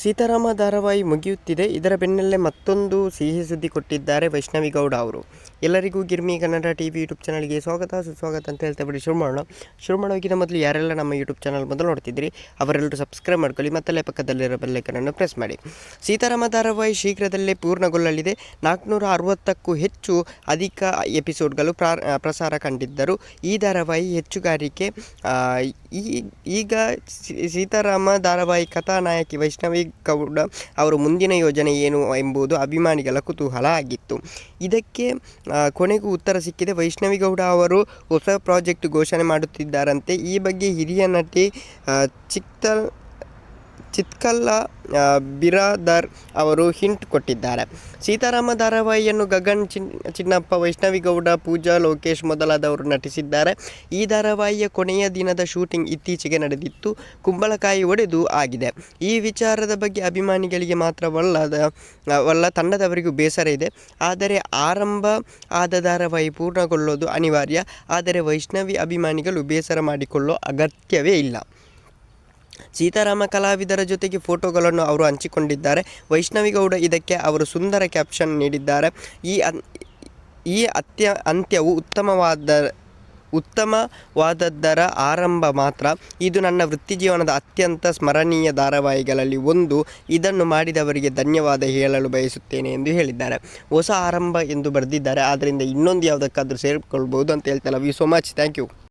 ಸೀತಾರಾಮ ಧಾರಾವಾಹಿ ಮುಗಿಯುತ್ತಿದೆ. ಇದರ ಬೆನ್ನಲ್ಲೇ ಮತ್ತೊಂದು ಸಿಹಿ ಸುದ್ದಿ ಕೊಟ್ಟಿದ್ದಾರೆ ವೈಷ್ಣವಿ ಗೌಡ ಅವರು. ಎಲ್ಲರಿಗೂ Girmi Kannada T V YouTube ಚಾನಲ್ಗೆ ಸ್ವಾಗತ. ಸುಸ್ವಾಗತ ಅಂತ ಹೇಳ್ತಾ ಬಿಡಿ ಶುರು ಮಾಡೋಣ ಶುರು ಮಾಡೋಕ್ಕಿಂತ ಮೊದಲು ಯಾರೆಲ್ಲ ನಮ್ಮ ಯೂಟ್ಯೂಬ್ ಚಾನಲ್ ಮೊದಲು ನೋಡ್ತಿದ್ರಿ ಅವರೆಲ್ಲರೂ ಸಬ್ಸ್ಕ್ರೈಬ್ ಮಾಡ್ಕೊಳ್ಳಿ ಮತ್ತಲ್ಲೇ ಪಕ್ಕದಲ್ಲಿರೋ ಬೆಲ್ಲೈಕನನ್ನು ಪ್ರೆಸ್ ಮಾಡಿ. ಸೀತಾರಾಮ ಧಾರಾವಾಹಿ ಶೀಘ್ರದಲ್ಲೇ ಪೂರ್ಣಗೊಳ್ಳಲಿದೆ. ನಾಲ್ಕುನೂರ ಅರವತ್ತಕ್ಕೂ ಹೆಚ್ಚು ಅಧಿಕ ಎಪಿಸೋಡ್ಗಳು ಪ್ರಾ ಪ್ರಸಾರ ಕಂಡಿದ್ದರು. ಈ ಧಾರಾವಾಹಿ ಹೆಚ್ಚುಗಾರಿಕೆ ಈ ಈಗ ಸೀತಾರಾಮ ಧಾರಾವಾಹಿ ಕಥಾನಾಯಕಿ ವೈಷ್ಣವಿ ಗೌಡ ಅವರ ಮುಂದಿನ ಯೋಜನೆ ಏನು ಎಂಬುದು ಅಭಿಮಾನಿಗಳ ಕುತೂಹಲ ಆಗಿತ್ತು. ಇದಕ್ಕೆ ಕೊನೆಗೂ ಉತ್ತರ ಸಿಕ್ಕಿದೆ. ವೈಷ್ಣವಿ ಗೌಡ ಅವರು ಹೊಸ ಪ್ರಾಜೆಕ್ಟ್ ಘೋಷಣೆ ಮಾಡುತ್ತಿದ್ದಾರಂತೆ. ಈ ಬಗ್ಗೆ ಹಿರಿಯ ನಟಿ ಚಿಕ್ತಲ್ ಚಿತ್ಕಲ್ಲ ಬಿರಾದರ್ ಅವರು ಹಿಂಟ್ ಕೊಟ್ಟಿದ್ದಾರೆ. ಸೀತಾರಾಮ ಧಾರಾವಾಹಿಯನ್ನು ಗಗನ್ ಚಿನ್, ಚಿನ್ನಪ್ಪ, ವೈಷ್ಣವಿ ಗೌಡ, ಪೂಜಾ, ಲೋಕೇಶ್ ಮೊದಲಾದವರು ನಟಿಸಿದ್ದಾರೆ. ಈ ಧಾರಾವಾಹಿಯ ಕೊನೆಯ ದಿನದ ಶೂಟಿಂಗ್ ಇತ್ತೀಚೆಗೆ ನಡೆದಿತ್ತು. ಕುಂಬಳಕಾಯಿ ಒಡೆದು ಆಗಿದೆ. ಈ ವಿಚಾರದ ಬಗ್ಗೆ ಅಭಿಮಾನಿಗಳಿಗೆ ಮಾತ್ರವಲ್ಲದ ವಲ್ಲ ತಂಡದವರಿಗೂ ಬೇಸರ ಇದೆ. ಆದರೆ ಆರಂಭ ಆದ ಧಾರಾವಾಹಿ ಪೂರ್ಣಗೊಳ್ಳೋದು ಅನಿವಾರ್ಯ. ಆದರೆ ವೈಷ್ಣವಿ ಅಭಿಮಾನಿಗಳು ಬೇಸರ ಮಾಡಿಕೊಳ್ಳೋ ಅಗತ್ಯವೇ ಇಲ್ಲ. ಸೀತಾರಾಮ ಕಲಾವಿದರ ಜೊತೆಗೆ ಫೋಟೋಗಳನ್ನು ಅವರು ಹಂಚಿಕೊಂಡಿದ್ದಾರೆ. ವೈಷ್ಣವಿಗೌಡ ಇದಕ್ಕೆ ಅವರು ಸುಂದರ ಕ್ಯಾಪ್ಷನ್ ನೀಡಿದ್ದಾರೆ. ಈ ಈ ಅತ್ಯ, ಅಂತ್ಯವು ಉತ್ತಮವಾದ, ಉತ್ತಮವಾದದ್ದರ ಆರಂಭ ಮಾತ್ರ. ಇದು ನನ್ನ ವೃತ್ತಿ ಜೀವನದ ಅತ್ಯಂತ ಸ್ಮರಣೀಯ ಧಾರಾವಾಹಿಗಳಲ್ಲಿ ಒಂದು. ಇದನ್ನು ಮಾಡಿದವರಿಗೆ ಧನ್ಯವಾದ ಹೇಳಲು ಬಯಸುತ್ತೇನೆ ಎಂದು ಹೇಳಿದ್ದಾರೆ. ಹೊಸ ಆರಂಭ ಎಂದು ಬರೆದಿದ್ದಾರೆ. ಆದ್ದರಿಂದ ಇನ್ನೊಂದು ಯಾವುದಕ್ಕಾದರೂ ಸೇರಿಕೊಳ್ಬೋದು ಅಂತ ಹೇಳ್ತಾ love you so much thank you